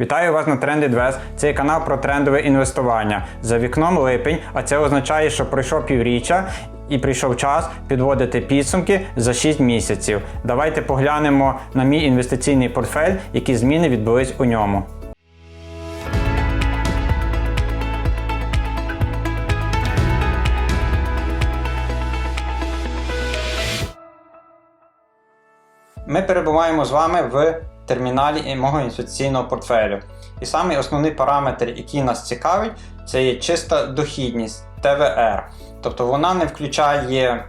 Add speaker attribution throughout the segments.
Speaker 1: Вітаю вас на Trend Це є канал про трендове інвестування. За вікном липень, а це означає, що пройшов півріччя і прийшов час підводити підсумки за 6 місяців. Давайте поглянемо на мій інвестиційний портфель, які зміни відбулись у ньому. Ми перебуваємо з вами в терміналі мого інвестиційного портфелю. І самий основний параметр, який нас цікавить, це є чиста дохідність ТВР. Тобто вона не включає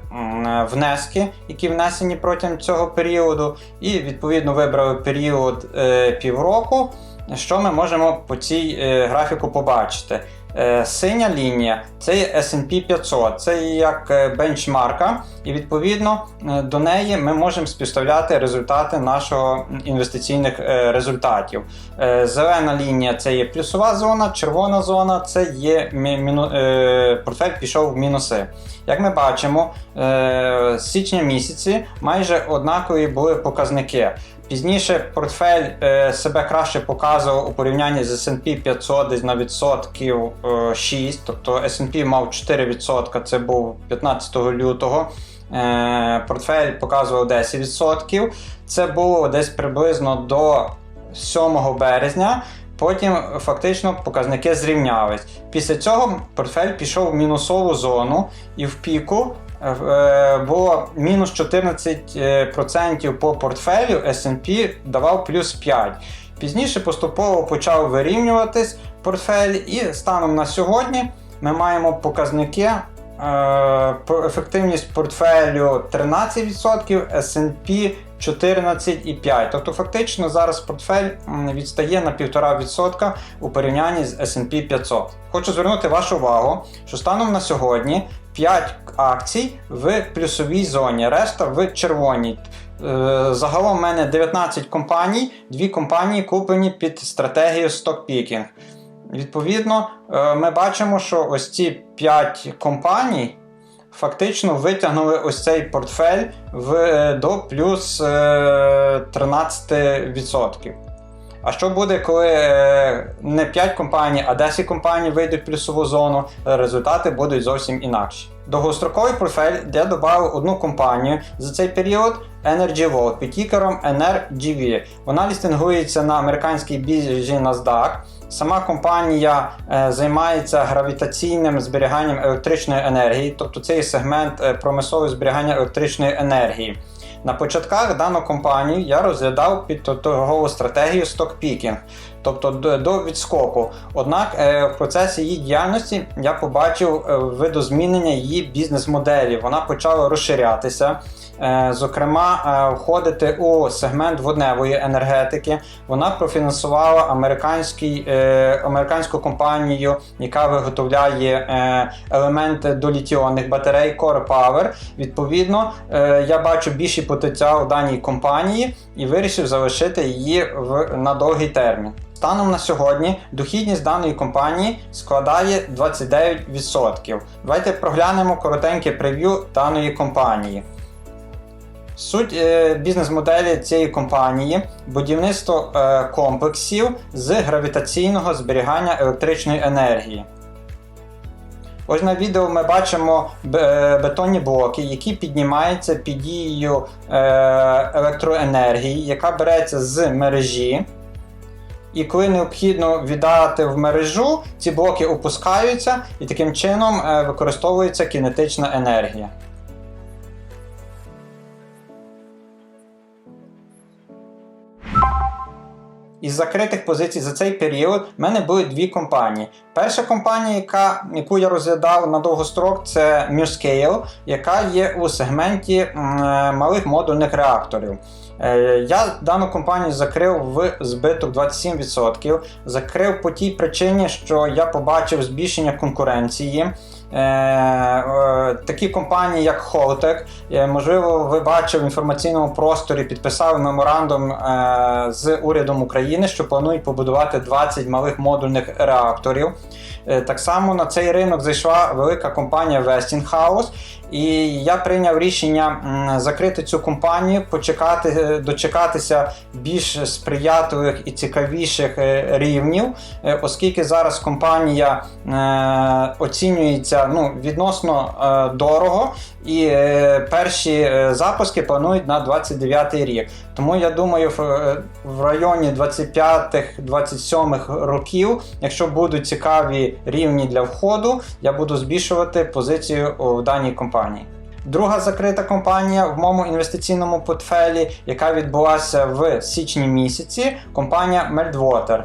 Speaker 1: внески, які внесені протягом цього періоду, і відповідно вибрали період е, півроку. Що ми можемо по цій е, графіку побачити? Е, Синя лінія це є SP 500, це є як е, бенчмарка, і відповідно е, до неї ми можемо співставляти результати нашого інвестиційних результатів. Зелена лінія це є плюсова зона, червона зона це є мі- міну- портфель пішов в мінуси. Як ми бачимо, з січня місяці майже однакові були показники. Пізніше портфель е, себе краще показував у порівнянні з S&P 500 десь на відсотків е, 6, тобто S&P мав 4%, це був 15 лютого. Е, портфель показував 10%. Це було десь приблизно до 7 березня. Потім фактично показники зрівнялись. Pісля цього портфель пішов в мінусову зону і в піку е, було мінус 14% по портфелю, S&P давав плюс 5. Пізніше поступово почав вирівнюватись портфель, і станом на сьогодні ми маємо показники. е, Ефективність портфелю 13%, S&P 14,5%. Тобто фактично зараз портфель відстає на 1,5% у порівнянні з S&P 500. Хочу звернути вашу увагу, що станом на сьогодні 5 акцій в плюсовій зоні, решта в червоній. Е, Загалом в мене 19 компаній, дві компанії куплені під стратегію стокпікінг. Відповідно, е, ми бачимо, що ось ці 5 компаній фактично витягнули ось цей портфель в, е, до плюс е, 13%. А що буде, коли е, не 5 компаній, а 10 компаній вийдуть в плюсову зону, результати будуть зовсім інакші. Довгостроковий портфель, де додав одну компанію за цей період Energy Vault під тікером NRGV. Вона лістингується на американській біржі NASDAQ. Сама компанія е, займається гравітаційним зберіганням електричної енергії, тобто цей сегмент е, промислове зберігання електричної енергії. На початках дану компанію я розглядав під стратегію стокпікінг, тобто до, до відскоку. Однак е, в процесі її діяльності я побачив е, видозмінення її бізнес-моделі. Вона почала розширятися. Е, Зокрема, е, входити у сегмент водневої енергетики. Вона профінансувала е, американську компанію, яка виготовляє елементи до літіонних батарей Core Power. Відповідно, я бачу більший потенціал даній компанії і вирішив залишити її в, на довгий термін. Станом на сьогодні дохідність даної компанії складає 29%. Давайте проглянемо коротеньке прев'ю даної компанії. Суть е, бізнес-моделі цієї компанії будівництво е, комплексів з гравітаційного зберігання електричної енергії. Ось на відео ми бачимо е, бетонні блоки, які піднімаються під дією електроенергії, яка береться з мережі. І коли необхідно віддати в мережу, ці блоки опускаються і таким чином використовується кінетична енергія. Із закритих позицій за цей період в мене були дві компанії. Перша компанія, яка, яку я розглядав на довгострок, це MuScale, яка є у сегменті е, малих модульних реакторів. Е, Я дану компанію закрив в збиток 27%. Закрив по тій причині, що я побачив збільшення конкуренції. Е, Такі компанії, як Holtec, е, можливо, ви бачили в інформаційному просторі, підписали меморандум е, з урядом України, що планують побудувати 20 малих модульних реакторів. Так само на цей ринок зайшла велика компанія Westinghouse, І я прийняв рішення закрити цю компанію, почекати, е, дочекатися більш сприятливих і цікавіших е, рівнів, е, оскільки зараз компанія оцінюється ну, відносно дорого, і е, перші е, запуски планують на 29 рік. Тому я думаю, в, е, в районі 25-27 років, якщо будуть цікаві рівні для входу, я буду збільшувати позицію у даній компанії. Друга закрита компанія в моєму інвестиційному портфелі, яка відбулася в січні місяці, компанія Meltwater.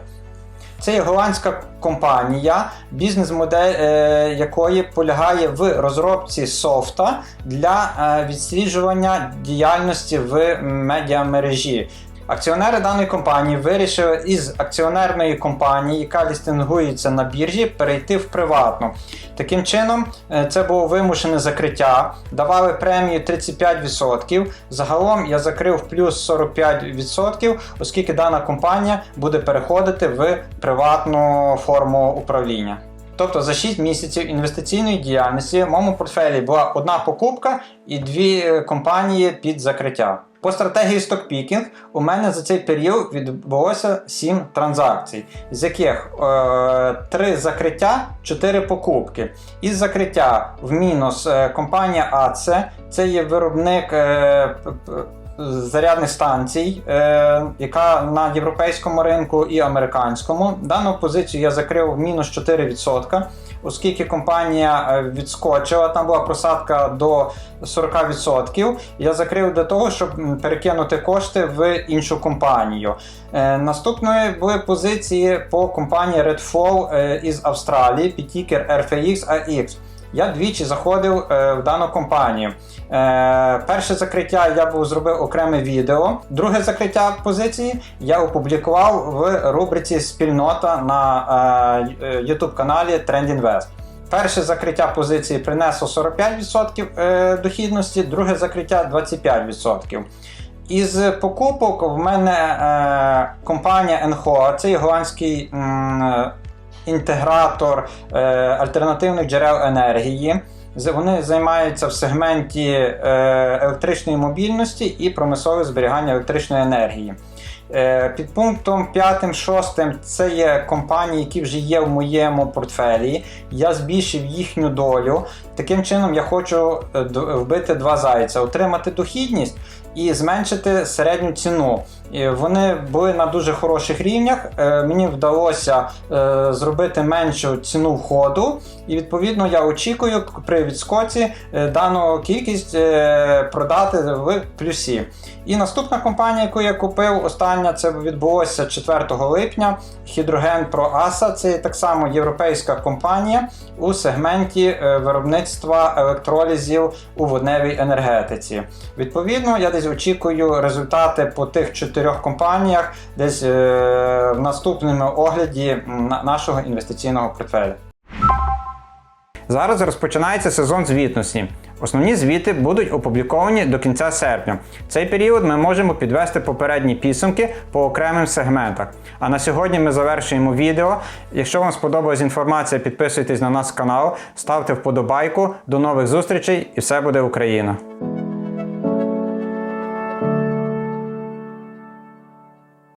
Speaker 1: Це є голландська компанія, бізнес-модель е, якої полягає в розробці софта для е, відсліджування діяльності в медіамережі. Акціонери даної компанії вирішили із акціонерної компанії, яка лістингується на біржі, перейти в приватну. Таким чином, е, це було вимушене закриття, давали премію 35%. Загалом я закрив плюс 45%, оскільки дана компанія буде переходити в приватну форму управління. Тобто за 6 місяців інвестиційної діяльності в моєму портфелі була одна покупка і дві е, компанії під закриття. По стратегії стокпікінг у мене за цей період відбулося 7 транзакцій, з яких е, 3 закриття, 4 покупки. Із закриття в мінус е, компанія АЦЕ, це є виробник. Е, Зарядних станцій, е, яка на європейському ринку і американському. Дану позицію я закрив мінус 4%, оскільки компанія е, відскочила, там була просадка до 40%. Я закрив для того, щоб перекинути кошти в іншу компанію. Е, наступною були позиції по компанії Redfall е, із Австралії, підтікер RFX AX. Я двічі заходив е, в дану компанію. Е, перше закриття я був зробив окреме відео. Друге закриття позиції я опублікував в рубриці Спільнота на е, YouTube каналі Trendinvest. Перше закриття позиції принесло 45% е, дохідності, друге закриття 25%. Із покупок в мене е, компанія NHO, це голландський інтегратор е, альтернативних джерел енергії. Вони займаються в сегменті е, електричної мобільності і промислове зберігання електричної енергії. Е, Під пунктом 5-6 це є компанії, які вже є в моєму портфелі. Я збільшив їхню долю. Таким чином, я хочу е, вбити два зайця, отримати дохідність і зменшити середню ціну. Вони були на дуже хороших рівнях. Е, Мені вдалося е, зробити меншу ціну входу, і відповідно я очікую при відскоці е, дану кількість е, продати в плюсі. І наступна компанія, яку я купив, остання це відбулося 4 липня. Hydrogen Pro ASA. Це так само європейська компанія у сегменті е, виробництва електролізів у водневій енергетиці. Відповідно, я десь очікую результати по тих чотирьох компаніях десь е, в наступному огляді нашого інвестиційного портфеля. Зараз розпочинається сезон звітності. Основні звіти будуть опубліковані до кінця серпня. Цей період ми можемо підвести попередні підсумки по окремим сегментах. А на сьогодні ми завершуємо відео. Якщо вам сподобалась інформація, підписуйтесь на наш канал, ставте вподобайку. До нових зустрічей і все буде Україна!